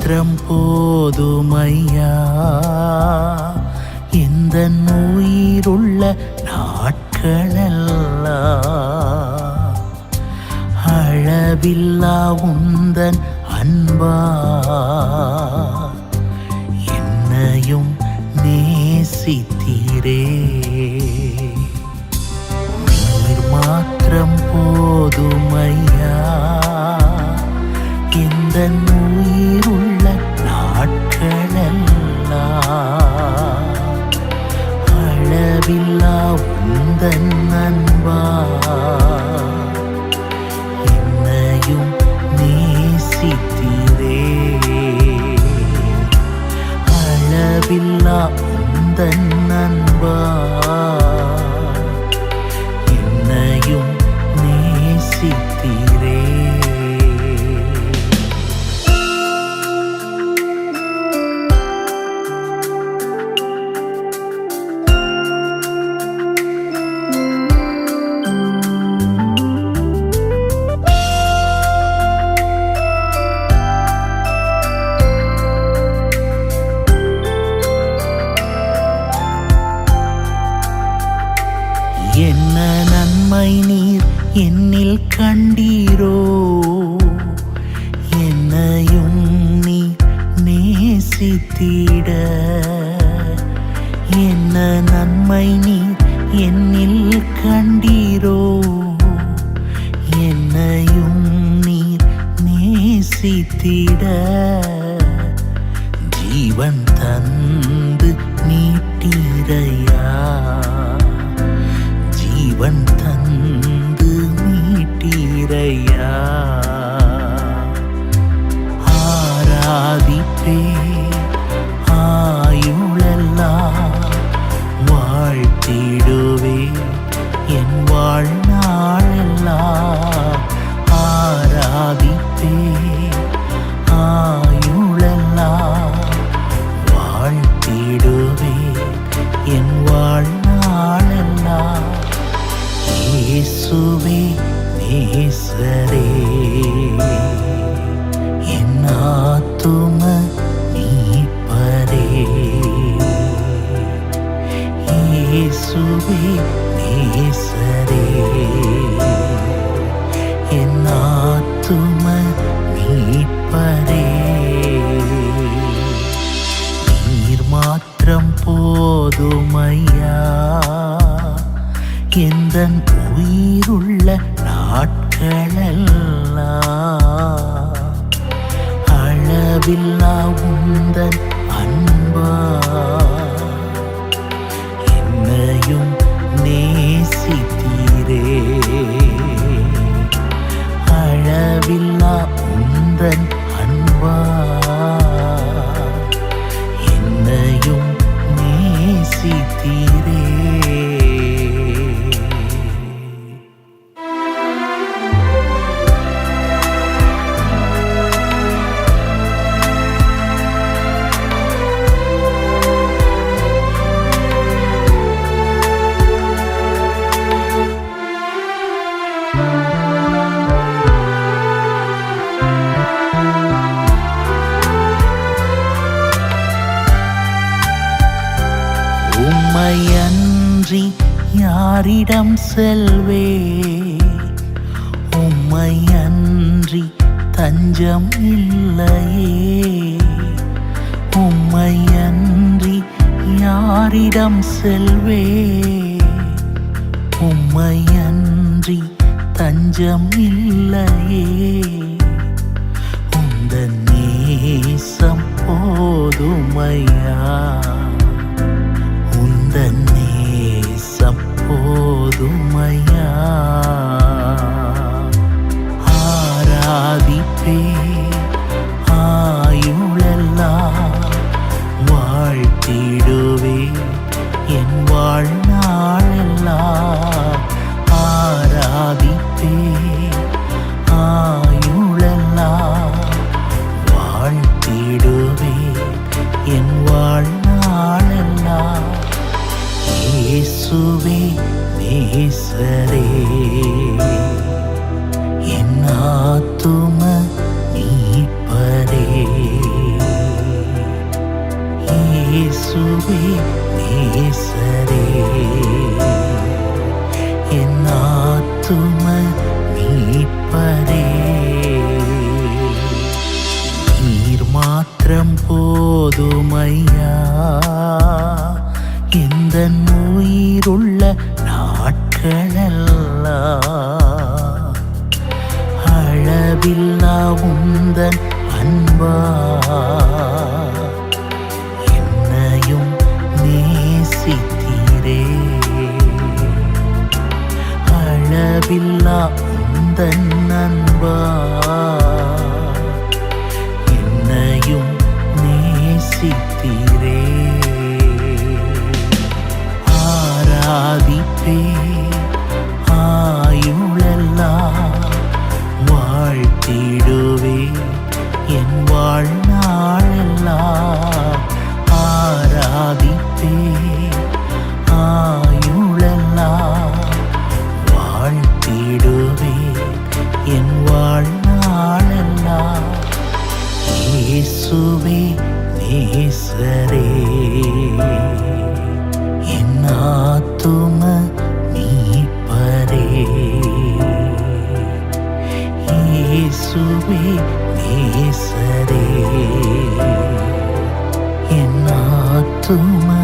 மாத்திரம் போதுமையா? இந்த உயிருள்ள நாட்களெல்லாம் அளவில்லா உந்தன் அன்பா? என்னையும் நேசித்தீரே. நீர் மாத்திரம் போதுமையா? தன் அன்பா. நீர் என்னில் கண்டீரோ? என்னையும் நீ நேசித்திட. என்ன நன்மை நீர் என்னில் கண்டீரோ? என்னையும் நீர் நேசித்திட. ஜீவன் தந்து நீட்டீரையா ஜீவன் ஐயா மீட்டீரையா நேசரே என் ஆத்தும நீப்பரே இயேசுவே நேசரே என் ஆத்தும மீட்பரே நீர் மாத்திரம் போதுமையா? எந்த உயிருள்ள நாட்களெல்லாம் அளவில்லா உந்தன் அன்பா. உம்மையன்றி யாரிடம் செல்வே? உம்மையன்றி தஞ்சம் இல்லையே? உம்மையன்றி யாரிடம் செல்வே? உம்மையன்றி தஞ்சம் இல்லையே? உந்த நேசம் போதுமையா? வாழ்த்திடுவே என் வாழ்நாளெல்லாம் ஆராதிப்பே. ஆயுளெல்லாம் வாழ்த்திடுவே. என் வாழ்நாளெல்லாம் இயேசுவே நேசரே. என் ஆத்தும இயேசுவே நேசரே என் ஆத்தும மீட்பரே. நீர் மாத்திரம் போதுமையா? இந்த உயிருள்ள நாட்களெல்லாம் அளவில்லா உந்தன் அன்பா? நேசித்தீரே ஆராதிப்பே ஆயுளெல்லாம் வாழ்த்திடுவே. என் வாழ்நாளெல்லாம் ஆராதிப்பே ஆயுளெல்லாம் வாழ்த்திடுவே. என் வாழ்நாளெல்லாம் இயேசுவே நேசரே என் ஆத்தும மீட்பரே இயேசுவே நேசரே என் ஆத்தும மீட்பரே